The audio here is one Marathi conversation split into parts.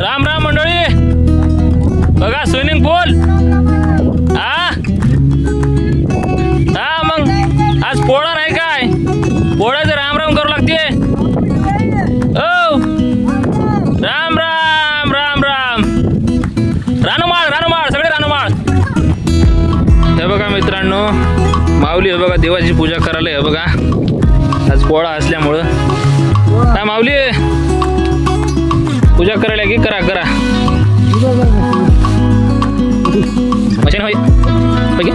राम राम मंडळी. बघा स्विमिंग पूल हा? हा मग आज पोळा नाही काय? पोळ्याचं राम राम करू लागते. ओ राम राम राम राम. रानुमाळ रानुमाळ सगळे रानुमाळ. हे बघा मित्रांनो माऊली हे बघा देवाची पूजा करायला हे बघा. आज पोळा असल्यामुळं. काय माऊली. पूजा करायला की करा करा मशीन होय होय की?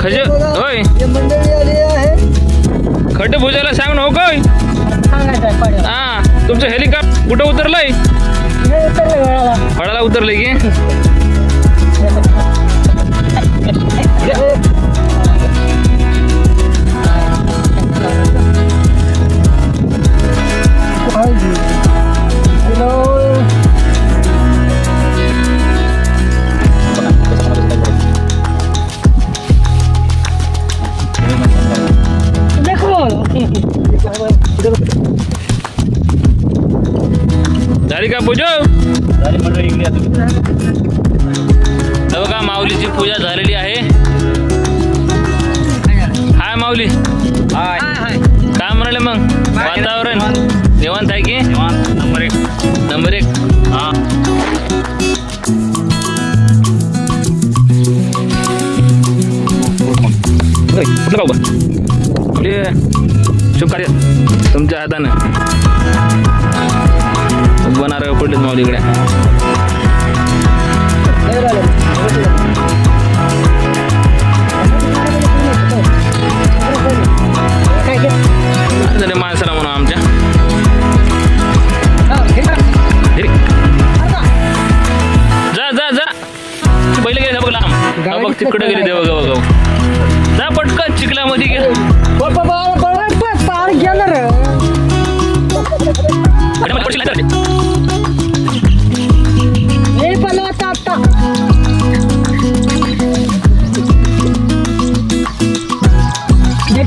खज होय खड्डे पूजाला सांग ना हो काय. हा तुमचं हेलिकॉप्टर कुठं उतरलंय. फळाला उतरलंय की झाली का पूजा? हे बघा माऊलीची पूजा झालेली आहे? हाय माऊली. हाय काय म्हणाले मग? वातावरण? निवांत आहे की? नंबर एक. नंबर एक हा. कुठलं बाबा शुभकार्य तुमच्या हातानं. बनारं पडलेत माऊली इकडे. झाले माणसाला म्हणून आमच्या? जा जा जा. पहिले गेले बघ लांब. बघ तिकडे गेले देव गाव गाव. जा पटकन चिखलामध्ये गेले.